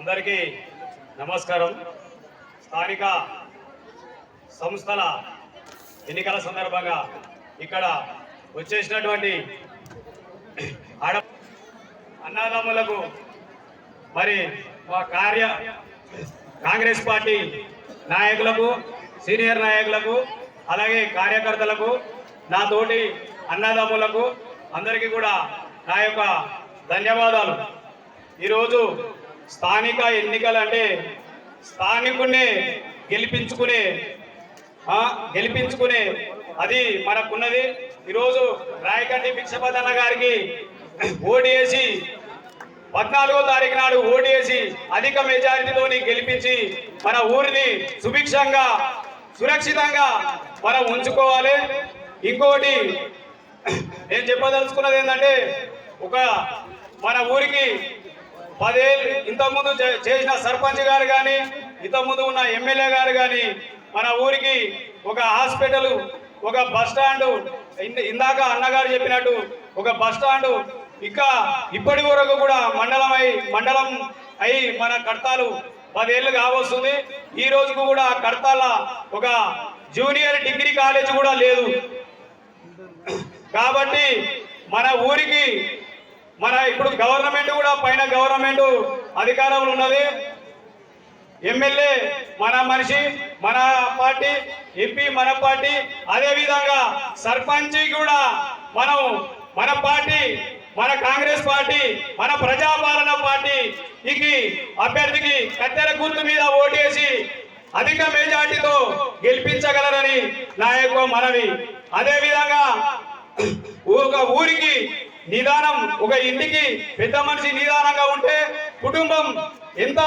అందరికీ నమస్కారం. స్థానిక సంస్థల ఎన్నికల సందర్భంగా ఇక్కడ వచ్చేసినటువంటి ఆడ అన్నదమ్ములకు మరి మా కార్య కాంగ్రెస్ పార్టీ నాయకులకు సీనియర్ నాయకులకు అలాగే కార్యకర్తలకు నా తోటి అన్నదమ్ములకు అందరికీ కూడా నా యొక్క ధన్యవాదాలు. ఈరోజు స్థానిక ఎన్నికలు అంటే స్థానికునే గెలిపించుకునే గెలిపించుకునే అది మనకున్నది. ఈరోజు రాయకండి భిక్షపదన్న గారికి ఓటేసి పద్నాలుగో తారీఖు నాడు ఓటేసి అధిక మెజారిటీతోని గెలిపించి మన ఊరిని సుభిక్షంగా సురక్షితంగా మనం ఉంచుకోవాలి. ఇంకోటి నేను చెప్పదలుచుకున్నది ఏంటంటే ఒక మన ఊరికి పదేళ్ళు ఇంతకుముందు చే- చేసిన సర్పంచ్ గారు కానీ ఇంతకుముందు ఉన్న ఎమ్మెల్యే గారు కానీ మన ఊరికి ఒక హాస్పిటల్ ఒక బస్ స్టాండ్ ఇందాక అన్నగారు చెప్పినట్టు ఒక బస్ స్టాండ్ ఇక ఇప్పటి వరకు కూడా మండలం అయి మండలం అయి మన కడతాలు పదేళ్ళు కావస్తుంది. ఈ రోజుకు కూడా కడతాల ఒక జూనియర్ డిగ్రీ కాలేజ్ కూడా లేదు. కాబట్టి మన ఊరికి మన ఇప్పుడు గవర్నమెంట్ కూడా పైన గవర్నమెంట్ అధికారంలో ఉన్నది. ఎమ్మెల్యే మన మనిషి మన పార్టీ ఎంపీ మన పార్టీ అదే విధంగా సర్పంచ్ కూడా మనం మన పార్టీ మన కాంగ్రెస్ పార్టీ మన ప్రజాపాలన పార్టీకి అభ్యర్థికి కత్తెర గుర్తు మీద ఓటేసి అధిక మెజార్టీతో గెలిపించగలరని నా యొక్క మనవి. అదేవిధంగా ఒక ఊరికి నిదానం ఒక ఇంటికి పెద్ద మనిషి నిదానంగా ఉంటే కుటుంబం ఎంత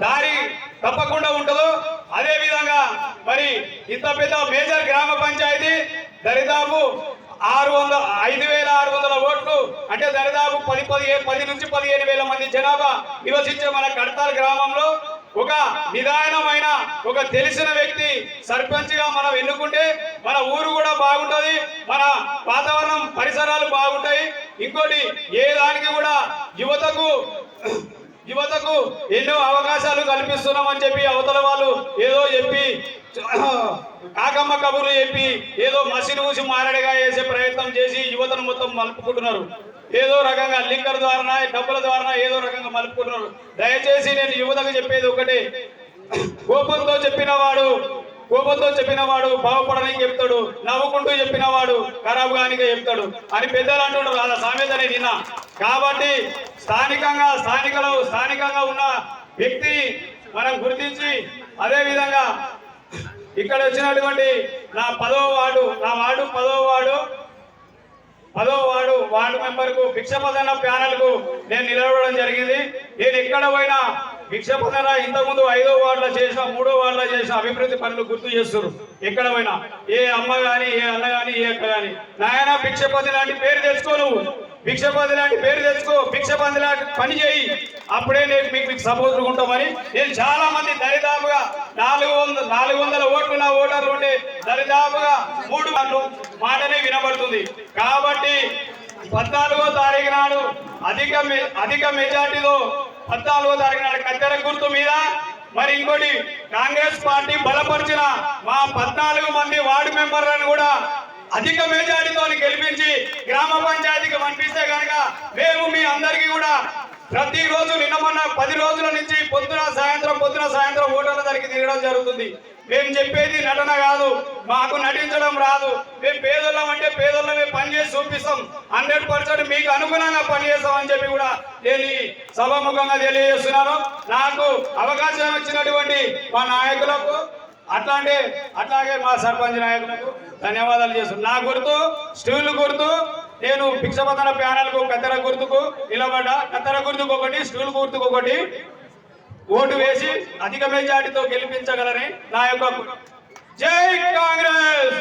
దారి తప్పకుండా ఉంటుందో అదే విధంగా మరి ఇంత పెద్ద మేజర్ గ్రామ పంచాయతీ దరిదాపు ఆరు వందల ఐదు వేల ఆరు వందల ఓట్లు అంటే దరిదాపు పది పదిహేను పది నుంచి పదిహేను వేల మంది జనాభా నివసించే మన కడతాల్ గ్రామంలో ఒక నిదానమైన ఒక తెలిసిన వ్యక్తి సర్పంచ్గా మనం ఎన్నుకుంటే మన ఊరు కూడా బాగుంటది మన వాతావరణం పరిసరాలు బాగుంటాయి. ఇంకోటి ఏ దానికి కూడా యువతకు యువతకు ఎన్నో అవకాశాలు కల్పిస్తున్నామని చెప్పి అవతల వాళ్ళు ఏదో చెప్పి కాకమ్మ కబుర్లు చెప్పి ఏదో మసిని ఊసి మారడిగా వేసే ప్రయత్నం చేసి యువతను మొత్తం మలుపుకుంటున్నారు. ఏదో రకంగా లింకర్ ద్వారా డబ్బుల ద్వారా ఏదో రకంగా మలుపుకుంటున్నారు. దయచేసి నేను యువతకు చెప్పేది ఒకటే. కోపంతో చెప్పిన వాడు కోపంతో చెప్పిన వాడు బాగుపడడానికి చెప్తాడు. నవ్వుకుంటూ చెప్పిన వాడు ఖరాబ్ గానిగా చెప్తాడు. అని పెద్దలు అంటున్నారు అలా సామెతనే నిన్న. కాబట్టి స్థానికంగా స్థానికలో స్థానికంగా ఉన్న వ్యక్తి మనం గుర్తించి అదేవిధంగా ఇక్కడ వచ్చినటువంటి నా పదవ వార్డు నా వార్డు పదవ వార్డు పదో వార్డు వార్డు మెంబర్కు భిక్షపదన ప్యానల్కు నేను నిలబడడం జరిగింది. నేను ఎక్కడ పోయినా భిక్షపదన ఇంతకుముందు ఐదో వార్డులో చేసిన మూడో వార్డులో చేసిన అభివృద్ధి పనులు గుర్తు చేస్తారు ఎక్కడ పోయినా? ఏ అమ్మ కానీ ఏ అన్న కానీ ఏ అక్క కానీ నాయన భిక్షపతి లాంటి పేరు తెచ్చుకో నువ్వు. భిక్షపంది లాంటి పేరు తెచ్చుకో భిక్షపతి లాంటి పని చేయి. అప్పుడే నేను మీకు మీకు సపోర్ట్ ఉంటామని నేను చాలా మంది దరిదాపుగా నాలుగు వందల నాలుగు వందల ఓట్లు నా ఓటర్లు ఉంటే దరిదాపుగా మూడు వాళ్ళు మాటనే వినబడుతుంది. కాబట్టి పద్నాలుగో తారీఖు నాడు అధిక మె- అధిక మెజార్టీలో పద్నాలుగో తారీఖు నాడు కత్తెర గుర్తు మీద మరి ఇంకోటి కాంగ్రెస్ పార్టీ బలపరిచిన మా పద్నాలుగు మంది వార్డు మెంబర్లను కూడా అధిక మెజార్టీతో గెలిపించి గ్రామ పంచాయతీకి పంపిస్తే కనుక మేము మీ అందరికీ కూడా ప్రతిరోజు నిన్న మొన్న పది రోజుల నుంచి పొద్దున సాయంత్రం పొద్దున సాయంత్రం ఓటర్ల దగ్గరికి తిరగడం జరుగుతుంది. మేము చెప్పేది నటన కాదు మాకు నటించడం రాదు. మేము పేదోళ్ళం అంటే పేదోళ్ళమే పని చేసి చూపిస్తాం. హండ్రెడ్ పర్సెంట్ మీకు అనుగుణంగా పని చేస్తామని చెప్పి కూడా నేను సభాముఖంగా తెలియజేస్తున్నాను. నాకు అవకాశం ఇచ్చినటువంటి మా నాయకులకు అట్లాంటి అట్లాగే మా సర్పంచ్ నాయకులకు ధన్యవాదాలు చేస్తున్నాను నా గుర్తు స్టూల్ గుర్తు నేను భిక్షపతన ప్యానల్కు కత్తెర గుర్తుకు నిలబడ్డా. కత్తెర గుర్తుకు ఒకటి స్టీల్ గుర్తుకు ఒకటి. ఓటు వేసి అధిక మెజార్టీతో గెలిపించగలని నా యొక్క జై కాంగ్రెస్!